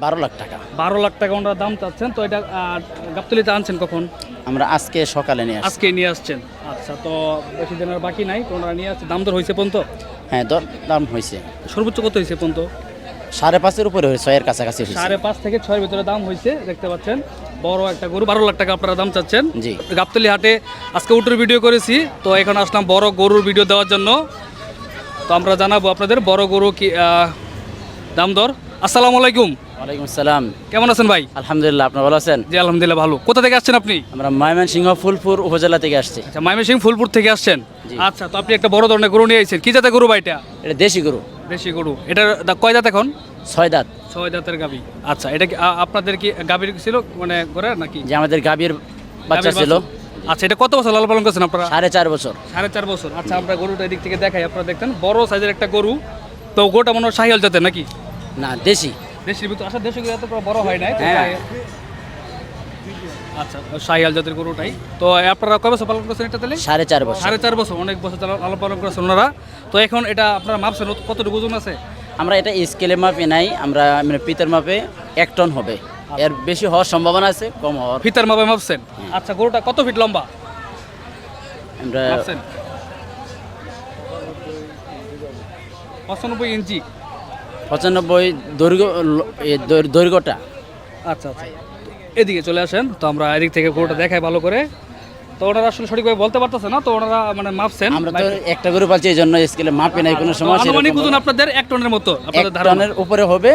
বারো লাখ টাকা। বারো লাখ টাকা ওনারা দাম চাচ্ছেন তো এটা গাবতলিতে আনছেন কখন? আমরা আজকে সকালে নিয়ে আজকে নিয়ে আসছেন। আচ্ছা তো বেশি দিনের বাকি নাই তো ওনারা নিয়ে আসছে। দাম দর হয়েছে পর্যন্ত? হ্যাঁ দর দাম হয়েছে। সর্বোচ্চ কত হয়েছে পর্যন্ত? সাড়ে পাঁচের উপরে হয়েছে ছয়ের কাছাকাছি সাড়ে পাঁচ থেকে ছয়ের ভিতরে দাম হয়েছে দেখতে পাচ্ছেন। বড় একটা গরু বারো লাখ টাকা আপনারা দাম চাচ্ছেন। জি। গাবতলি হাটে আজকে উটের ভিডিও করেছি তো এখানে আসলাম বড় গরুর ভিডিও দেওয়ার জন্য। তো আমরা জানাব আপনাদের বড় গরু কি দাম দর। আসসালামু আলাইকুম। ওয়ালাইকুম আসসালাম কেমন আছেন ভাই? আলহামদুলিল্লাহ আপনার ভালো আছেন? জি আলহামদুলিল্লাহ ভালো। কোথা থেকে আসছেন আপনি? আমরা ময়মনসিংহ ফুলপুর উপজেলা থেকে আসছি। আচ্ছা ময়মনসিংহ ফুলপুর থেকে আসছেন? আচ্ছা তো আপনি একটা বড় ধরনের গরু নিয়ে আইছেন কি জাতের গরু ভাই এটা? এটা দেশি গরু। দেশি গরু। এটার দা- কয় দাঁত এখন? ছয় দাঁত। ছয় দাঁতের গাবি আচ্ছা এটা কি আ- আপনাদের কি গাবির ছিল মানে ঘরে নাকি? যে আমাদের গাভীর বাচ্চা গাভীর ছিল। বাচ্চা। আচ্ছা এটা কত বছর লালন পালন করছেন আপনারা? সাড়ে চার বছর। সাড়ে চার বছর। আচ্ছা আমরা গরুটা এদিক থেকে দেখাই আপনারা দেখতেন। বড় সাইজের একটা গরু। তো গরুটা মনে হয় শাহিয়াল জাতের নাকি? না দেশি। দেশের ভিতর আসলে গরু এত বড় হয় নাই হ্যাঁ। আচ্ছা শাহিয়াল জাতের গরুটাই। তো আপনারা কয় বছর পালন করছেন এটা তাহলে? সাড়ে চার বছর। সাড়ে চার বছর অনেক বছর লালন পালন করেছেন ওনারা। তো এখন এটা আপনারা মাপছেন কতটুকু ওজন আছে? আমরা এটা স্কেলে মাপে নাই আমরা মানে পিতার মাপে এক টন হবে। এর বেশি হওয়ার সম্ভাবনা আছে কম হওয়ার। ফিতার মাপে মাপছেন? আচ্ছা গরুটা কত ফিট লম্বা? আমরা পঁচানব্বই ইঞ্চি। পঁচানব্বই দৈর্ঘ্য দৈর্ঘ্যটা। আচ্ছা আচ্ছা। এদিকে চলে আসেন তো আমরা এদিক থেকে গরুটা দেখাই ভালো করে। তো ওনারা আসলে সঠিকভাবে বলতে পারতেছে না তো ওনারা মানে মাপছেন। আমরা তো একটা গরু পালছি এই জন্য স্কেলে মাপে নাই কোনো সময় তো আনুমানিক ওজন আপনাদের এক টনের মতো আপনাদের ধারণা? টনের উপরে হবে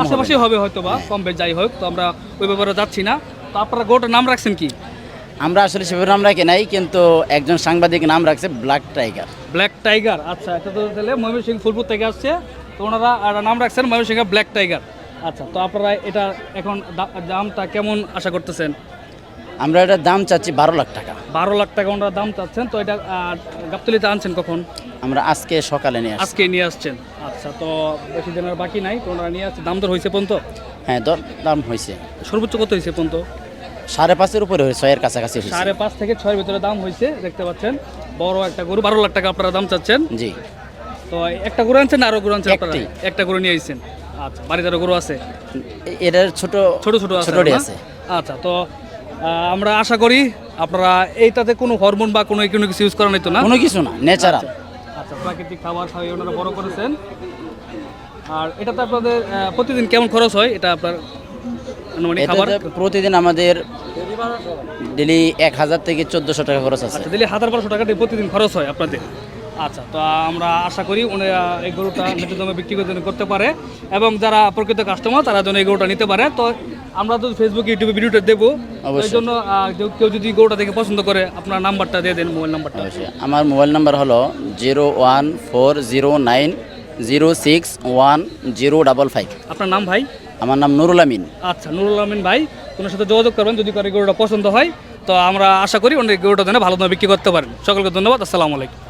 আশেপাশে হবে। হয়তো বা কম বেশ যাই হোক তো আমরা ওই ব্যাপারে যাচ্ছি না। তো আপনারা গরুটার নাম রাখছেন কি? আমরা আসলে সেভাবে নাম রাখি নাই কিন্তু একজন সাংবাদিক নাম রাখছে ব্ল্যাক টাইগার ব্ল্যাক টাইগার আচ্ছা এটা তো তাহলে ময়মনসিং ফুলপুর থেকে আসছে। তো ওনারা নাম রাখছেন ময়মনসিংহ ব্ল্যাক টাইগার আচ্ছা। তো আপনারা এটা এখন দামটা কেমন আশা করতেছেন? আমরা এটার দাম চাচ্ছি বারো লাখ টাকা। বারো লাখ টাকা ওনারা দাম চাচ্ছেন তো এটা গাবতলিতে আনছেন কখন? আমরা আজকে সকালে নিয়ে আজকে নিয়ে আসছেন। আচ্ছা তো বেশি দিনের বাকি নাই তো ওনারা নিয়ে আসছে। দাম দর হয়েছে পর্যন্ত? হ্যাঁ দর দাম হয়েছে। সর্বোচ্চ কত হয়েছে পর্যন্ত? সাড়ে পাঁচের উপরে হয়েছে ছয়ের কাছাকাছি সাড়ে পাঁচ থেকে ছয়ের ভিতরে দাম হয়েছে দেখতে পাচ্ছেন। বড় একটা গরু বারো লাখ টাকা আপনারা দাম চাচ্ছেন। জি। তো একটা গরু আনছেন আরও গরু আনছেন আপনারা? একটা। গরু নিয়ে আইছেন। আচ্ছা বাড়িতে আরও গরু আছে? এটার ছোট ছোট ছোট আছে আচ্ছা তো আমরা আশা করি আপনারা এইটাতে কোনো হরমোন বা কোনো কোনো কিছু ইউজ করা নিত না? কোনো কিছু না ন্যাচারাল আচ্ছা প্রাকৃতিক খাবার খাওয়াই ওনারা বড় করেছেন। আর এটাতে আপনাদের প্রতিদিন কেমন খরচ হয়? এটা আপনার প্রতিদিন আমাদের ডেলি এক হাজার থেকে চোদ্দোশো টাকা খরচ আছে। আচ্ছা দিলে হাজার বারোশো টাকা প্রতিদিন খরচ হয় আপনাদের? আচ্ছা তো আমরা আশা করি ওনারা এই গরুটা ন্যায্য দামে বিক্রি করতে করতে পারে এবং যারা প্রকৃত কাস্টমার তারা যেন এই গরুটা নিতে পারে। তো আমরা তো ফেসবুক ইউটিউবে ভিডিওটা দেবো। এই। জন্য কেউ- যদি গরুটা দেখে পছন্দ করে আপনার নাম্বারটা দিয়ে দেন মোবাইল নাম্বারটা। আমার মোবাইল নাম্বার হলো zero one four zero nine zero six one zero double five. আপনার নাম ভাই? আমার নাম নুরুল আমিন। আচ্ছা নুরুল আমিন ভাই ওনার সাথে যোগাযোগ করবেন যদি কারও গরুটা পছন্দ হয়। তো আমরা আশা করি ওনার গরুটা যেন ভালো দামে বিক্রি করতে পারেন। সকলকে ধন্যবাদ আসসালামু আলাইকুম।